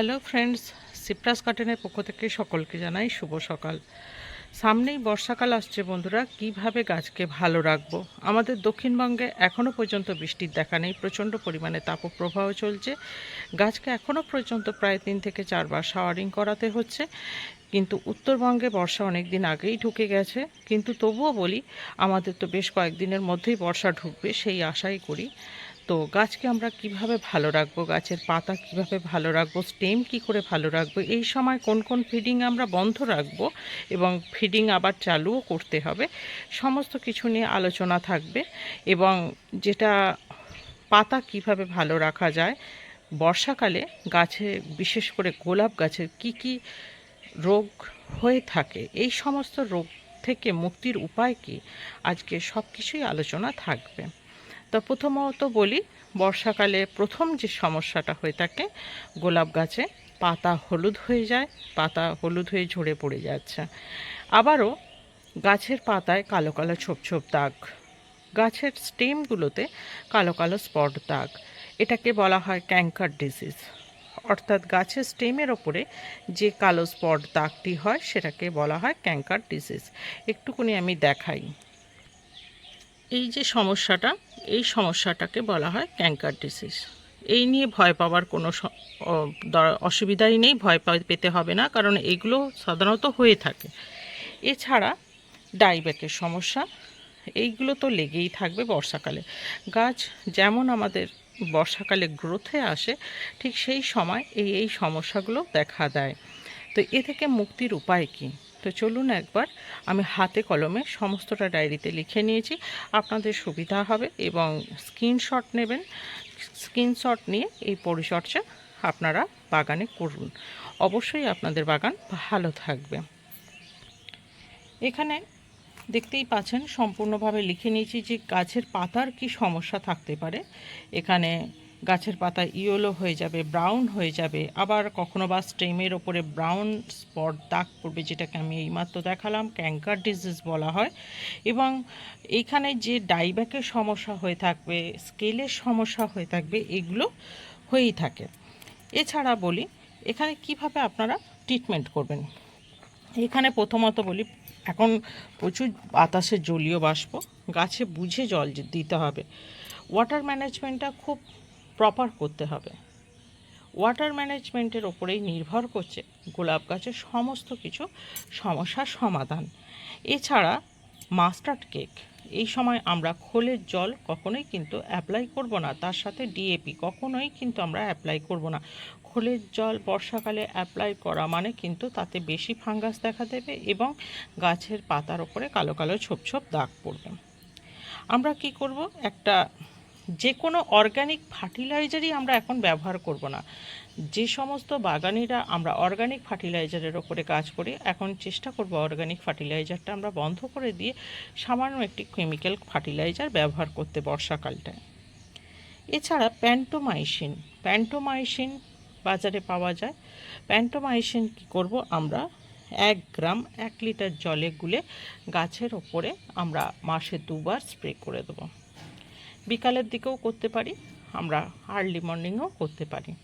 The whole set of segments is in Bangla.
হ্যালো ফ্রেন্ডস সিপ্রাস গার্ডেনের পক্ষ থেকে সকলকে জানাই শুভ সকাল। সামনেই বর্ষাকাল আসছে, বন্ধুরা। কীভাবে গাছকে ভালো রাখব? আমাদের দক্ষিণবঙ্গে এখনও পর্যন্ত বৃষ্টির দেখা নেই। প্রচণ্ড পরিমাণে তাপপ্রবাহ চলছে। গাছকে এখনও পর্যন্ত প্রায় তিন থেকে চারবার শাওয়ারিং করাতে হচ্ছে। কিন্তু উত্তরবঙ্গে বর্ষা অনেক দিন আগেই ঢুকে গেছে। কিন্তু তবুও বলি, আমাদের তো বেশ কয়েকদিনের মধ্যেই বর্ষা ঢুকবে, সেই আশাই করি। তো গাছকে আমরা কীভাবে ভালো রাখব? গাছের পাতা কীভাবে ভালো রাখব? স্টেম কি করে ভালো রাখব? এই সময় কোন কোন ফিডিং আমরা বন্ধ রাখব? এবং ফিডিং আবার চালুও করতে হবে। সমস্ত কিছু নিয়ে আলোচনা থাকবে। এবং যেটা পাতা কীভাবে ভালো রাখা যায়? বর্ষাকালে গাছে, বিশেষ করে গোলাপ গাছের কি কি রোগ হয়ে থাকে? এই সমস্ত রোগ থেকে মুক্তির উপায় কি? আজকে সব কিছুই আলোচনা থাকবে। তো প্রথমত বলি, বর্ষাকালে প্রথম যে সমস্যাটা হয়ে থাকে, গোলাপ গাছে পাতা হলুদ হয়ে যায়, পাতা হলুদ হয়ে ঝরে পড়ে যাচ্ছে। আবারও গাছের পাতায় কালো কালো ছোপ ছোপ দাগ, গাছের স্টেমগুলোতে কালো কালো স্পট দাগ, এটাকে বলা হয় ক্যাঙ্কার ডিজিজ। অর্থাৎ গাছের স্টেমের ওপরে যে কালো স্পট দাগটি হয়, সেটাকে বলা হয় ক্যাঙ্কার ডিজিজ। একটুকুনি আমি দেখাই। এই যে সমস্যাটা, এই সমস্যাটাকে বলা হয় ক্যাঙ্কার ডিসিজ। এই নিয়ে ভয় পাওয়ার কোনো অসুবিধাই নেই, ভয় পেতে হবে না, কারণ এগুলো সাধারণত হয়ে থাকে। এছাড়া ডাইব্যাকের সমস্যা, এইগুলো তো লেগেই থাকবে বর্ষাকালে। গাছ যেমন আমাদের বর্ষাকালে গ্রোথে আসে, ঠিক সেই সময় এই এই সমস্যাগুলো দেখা দেয়। তো এ থেকে মুক্তির উপায় কী? তো চলুন একবার আমি হাতে কলমে সমস্তটা ডায়েরিতে লিখে নিয়েছি। আপনাদের সুবিধা হবে এবং স্ক্রিনশট নেবেন। স্ক্রিনশট নিয়ে এই পরিচর্যা আপনারা বাগানে করুন। অবশ্যই আপনাদের বাগান ভালো থাকবে। এখানে দেখতেই পাচ্ছেন, সম্পূর্ণভাবে লিখে নিয়েছি যে গাছের পাতার কি সমস্যা থাকতে পারে। এখানে গাছের পাতা ইয়েলো হয়ে যাবে ব্রাউন হয়ে যাবে। আবার কখনো বা স্টেমের ওপরে ব্রাউন স্পট দাগ পড়বে, যেটাকে আমি এইমাত্র দেখালাম ক্যাঙ্কার ডিজিজ বলা হয়। এবং এখানে যে ডাইব্যাকের সমস্যা হয়ে থাকবে, স্কেলের সমস্যা হয়ে থাকবে, এগুলো হয়েই থাকে। এছাড়া বলি, এখানে কীভাবে আপনারা ট্রিটমেন্ট করবেন? এখানে প্রথমত বলি, এখন প্রচুর বাতাসে জলীয় বাষ্প, গাছে বুঝে জল দিতে হবে। ওয়াটার ম্যানেজমেন্টটা খুব প্রপার করতে হবে। ওয়াটার ম্যানেজমেন্টের ওপরেই নির্ভর করছে গোলাপ গাছের সমস্ত কিছু সমস্যার সমাধান। এছাড়া মাস্টার্ড কেক, এই সময় আমরা খোলের জল কখনোই কিন্তু অ্যাপ্লাই করব না, তার সাথে ডিএপি কখনোই কিন্তু আমরা অ্যাপ্লাই করব না। খোলের জল বর্ষাকালে অ্যাপ্লাই করা মানে কিন্তু তাতে বেশি ফাঙ্গাস দেখা দেবে এবং গাছের পাতার ওপরে কালো কালো ছোপ ছোপ দাগ পড়বে। আমরা কি করব? একটা যে কোনো অর্গানিক ফার্টিলাইজারই আমরা এখন ব্যবহার করব না। যে সমস্ত বাগানিরা আমরা অর্গানিক ফার্টিলাইজারের ওপরে কাজ করি, এখন চেষ্টা করব অর্গানিক ফার্টিলাইজারটা আমরা বন্ধ করে দিয়ে সামান্য একটি কেমিক্যাল ফার্টিলাইজার ব্যবহার করতে বর্ষাকালটায়। এছাড়া প্যান্টোমাইসিন প্যান্টোমাইসিন বাজারে পাওয়া যায়। প্যান্টোমাইসিন কী করব আমরা? এক গ্রাম এক লিটার জলে গুলে গাছের ওপরে আমরা মাসে দুবার স্প্রে করে দেবো। বিকালের দিকেও করতে পারি, আমরা আর্লি মর্নিংও করতে পারি।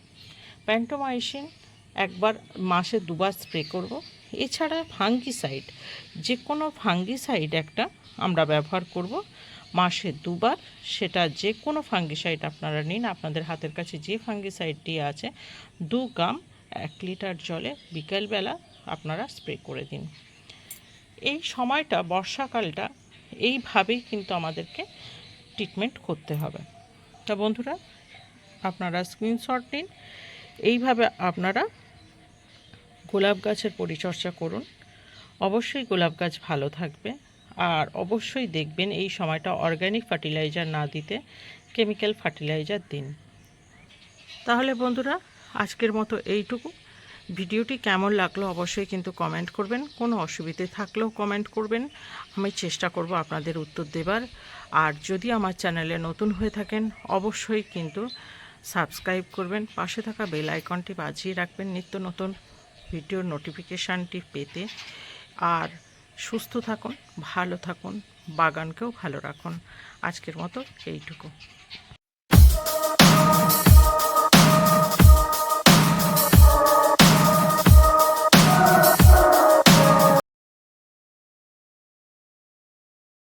প্যান্টোমাইসিন একবার মাসে দুবার স্প্রে করব। এছাড়া ফাঙ্গিসাইড যে কোনো ফাঙ্গিসাইড একটা আমরা ব্যবহার করব। মাসে দুবার সেটা যে কোনো ফাঙ্গিসাইড আপনারা নিন, আপনাদের হাতের কাছে যে ফাঙ্গিসাইডটি আছে, দু গ্রাম এক লিটার জলে বিকেলবেলা আপনারা স্প্রে করে দিন। এই সময়টা, বর্ষাকালটা, এইভাবেই কিন্তু আমাদেরকে ট্রিটমেন্ট করতে হবে। তা বন্ধুরা, আপনারা স্ক্রিনশট নিন। এইভাবে আপনারা গোলাপ গাছের পরিচর্যা করুন। অবশ্যই গোলাপ গাছ ভালো থাকবে। আর অবশ্যই দেখবেন এই সময়টা অর্গ্যানিক ফার্টিলাইজার না দিতে কেমিক্যাল ফার্টিলাইজার দিন। তাহলে বন্ধুরা, আজকের মতো এইটুকু। ভিডিওটি কেমন লাগল অবশ্যই কিন্তু কমেন্ট করবেন। কোনো অসুবিধে থাকলেও কমেন্ট করবেন। আমি চেষ্টা করব আপনাদের উত্তর দেবার। আর যদি আমার চ্যানেলে নতুন হয়ে থাকেন, অবশ্যই কিন্তু সাবস্ক্রাইব করবেন। পাশে থাকা বেল আইকনটি বাজিয়ে রাখবেন নিত্য নতুন ভিডিওর নোটিফিকেশানটি পেতে। আর সুস্থ থাকুন, ভালো থাকুন, বাগানকেও ভালো রাখুন। আজকের মতো এইটুকু।